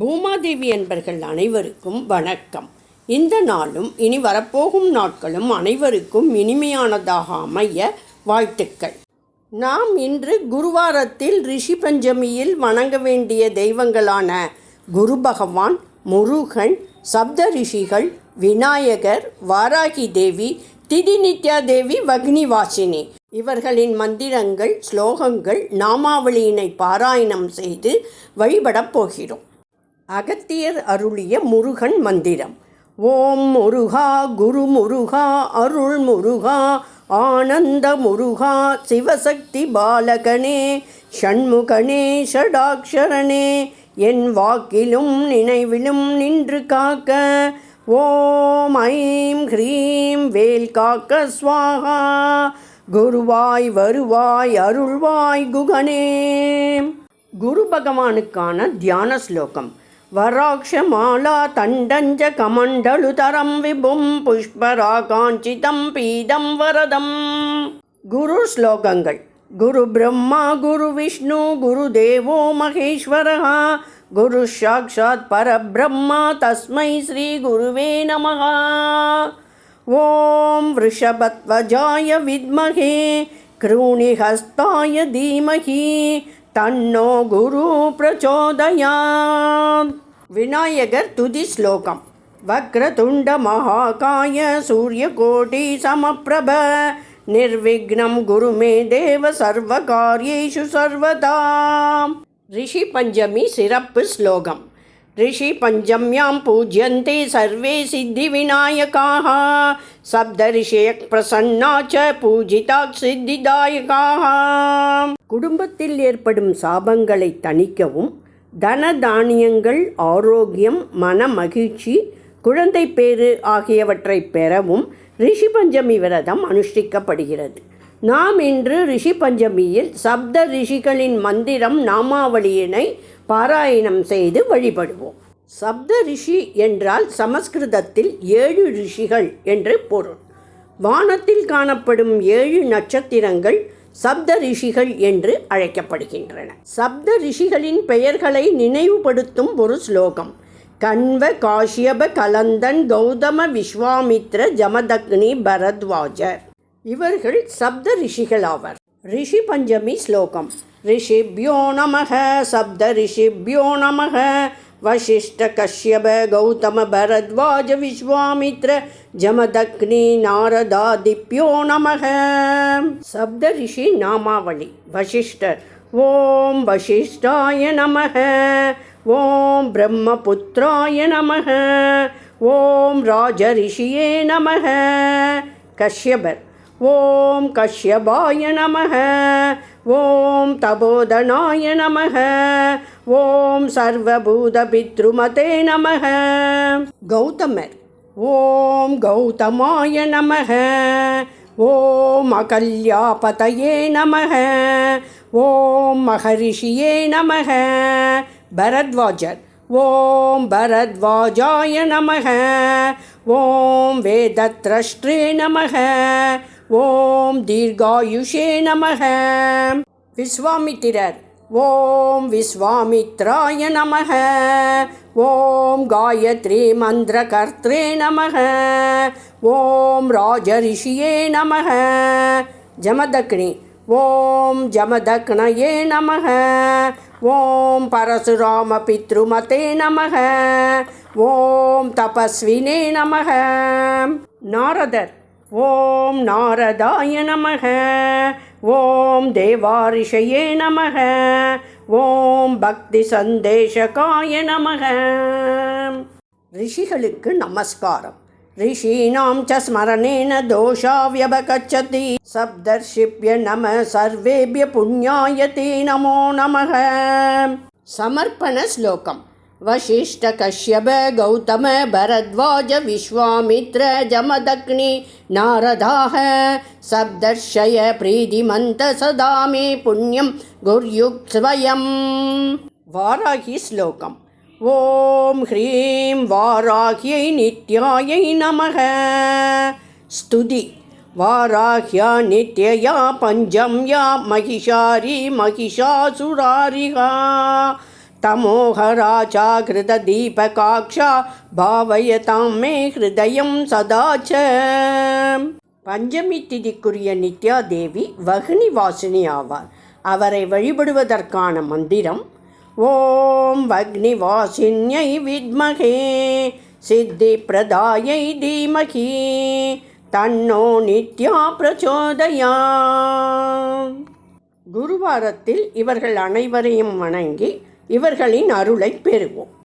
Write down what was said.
பூமாதேவி என்பர்கள் அனைவருக்கும் வணக்கம். இந்த நாளும் இனி வரப்போகும் நாட்களும் அனைவருக்கும் இனிமையானதாக அமைய வாழ்த்துக்கள். நாம் இன்று குருவாரத்தில் ரிஷி பஞ்சமியில் வணங்க வேண்டிய தெய்வங்களான குரு பகவான் முருகன் சப்த ரிஷிகள் விநாயகர் வாராகி தேவி திதி நித்யா தேவி வக்னிவாசினி இவர்களின் மந்திரங்கள் ஸ்லோகங்கள் நாமாவளியினை பாராயணம் செய்து வழிபடப் போகிறோம். அகத்தியர் அருளிய முருகன் மந்திரம். ஓம் முருகா குரு முருகா அருள் முருகா ஆனந்த முருகா சிவசக்தி பாலகனே ஷண்முகனே ஷடாக்ஷரனே என் வாக்கிலும் நினைவிலும் நின்று காக்க. ஓம் ஐம் ஹ்ரீம் வேல் காக்க ஸ்வாகா குருவாய் வருவாய் அருள்வாய் குகனே. குரு பகவானுக்கான தியான ஸ்லோகம். वराक्षमाला तण्डञ्च कमण्डलुतरं विभुं पुष्पराकाञ्चितं पीदं वरदं। गुरुश्लोकङ्गल् गुरुब्रह्मा गुरुविष्णु गुरुदेवो महेश्वरः। गुरुसाक्षात् परब्रह्म तस्मै श्रीगुरुवे नमः। ॐ वृषभत्वजाय विद्महे कृणिहस्ताय धीमहि तन्नो गुरु प्रचोदयात् विनायकर तुदि श्लोकम् वक्रतुण्डमहाकाय सूर्यकोटिसमप्रभ निर्विघ्नं गुरु मे देव सर्वकार्येषु सर्वदा ரிஷி பஞ்சமி சிறப்பு ரிஷி பஞ்சமியாம் பூஜ்யந்தே சர்வே சித்தி விநாயகாः சப்த ரிஷயக் பிரசன்னா ச பூஜிதாக் குடும்பத்தில் ஏற்படும் சாபங்களை தணிக்கவும் தன தானியங்கள் ஆரோக்கியம் மன மகிழ்ச்சி குழந்தை பேறு ஆகியவற்றை பெறவும் ரிஷி பஞ்சமி விரதம் அனுஷ்டிக்கப்படுகிறது. நாம் இன்று ரிஷி பஞ்சமியில் சப்த ரிஷிகளின் மந்திரம் நாமாவளியினை பாராயணம் செய்து வழிபடுவோம். சப்த ரிஷி என்றால் சமஸ்கிருதத்தில் ஏழு ரிஷிகள் என்று பொருள். வானத்தில் காணப்படும் ஏழு நட்சத்திரங்கள் சப்த ரிஷிகள் என்று அழைக்கப்படுகின்றன. சப்த ரிஷிகளின் பெயர்களை நினைவுபடுத்தும் ஒரு ஸ்லோகம். கண்வ காஷ்யப கலந்தன் கௌதம விஸ்வாமித்ர ஜமதக்னி பரத்வாஜர். இவர்கள் சப்த ரிஷிகள் ஆவர் பஞ்சமி ஸ்லோகம் ரிஷிபியோ நமக சப்த ரிஷிபியோ நமக வசிஷ்ட கஷ்யப கௌதம பரத்வாஜ விஸ்வாமித்ர ஜமதக்னி நாரதாதிப்யோ நமக சப்த ரிஷி நாமாவளி வசிஷ்டர் ஓம் வசிஷ்டாய நமக ஓம் பிரம்மபுத்திராய நமக ஓம் ராஜரிஷியே நமக கஷ்யபர் ஓம் கஷ்யபாய நமக ஓம் தபோதனாய நமக ஓம் சர்வபூதபித்ருமதே நமக கௌதமர் ஓம் கௌதமாய நமக ஓம் அகல்யாபதயே நமக ஓம் மகரிஷியே நமக பரத்வாஜர் ஓம் தீர்காயுஷே நமக. விஸ்வாமித்திரர் ஓம் விஸ்வாமித்ராய நமக. ஓம் காயத்ரி மந்திர கர்த்தே நமக. ஓம் ராஜரிஷியே நமக. ஜமதக்னி ஓம் ஜமதக்னயே நமக. ஓம் பரசுராம பித்ருமதே நமக. ஓம் தபஸ்வினே நமக. நாரதர் ஓம் நாரதாய நமக ஓம் தேவாரிஷயே நமக ஓம் பக்தி சந்தேஷகாய நமக ரிஷிகளுக்கு நமஸ்காரம் ऋषीणां च स्मरणेन दोषा व्यवगच्छति सप्तर्षिभ्य नमः सर्वेभ्य पुण्याय ते नमो नमः समर्पणश्लोकम् वसिष्ठकश्यप गौतम, भरद्वाज, विश्वामित्र, जमदग्नि नारदाः सप्तर्षय, प्रीतिमन्त सदा मे पुण्यं गुर्युक् स्वयं वाराहि श्लोकम्। ॐ ह्रीं वाराह्यै नित्यायै नमः। स्तुति। वाराह्या नित्यया, पञ्चम्या महिषारी महिषासुरारिहा तमोहराजाघृतदीपकाक्षा भावयतां मे ஹிருதயம் சதாச்ச பஞ்சமி திதிக்குரிய நித்யா தேவி வகினி வாசினி ஆவார் அவரை வழிபடுவதற்கான மந்திரம் ஓம் வக்னி வாசின்யை வித்மகே சித்தி பிரதாயை தீமகி தன்னோ நித்யா பிரச்சோதயா குருவாரத்தில் இவர்கள் அனைவரையும் வணங்கி இவர்களின் அருளை பெறுவோம்.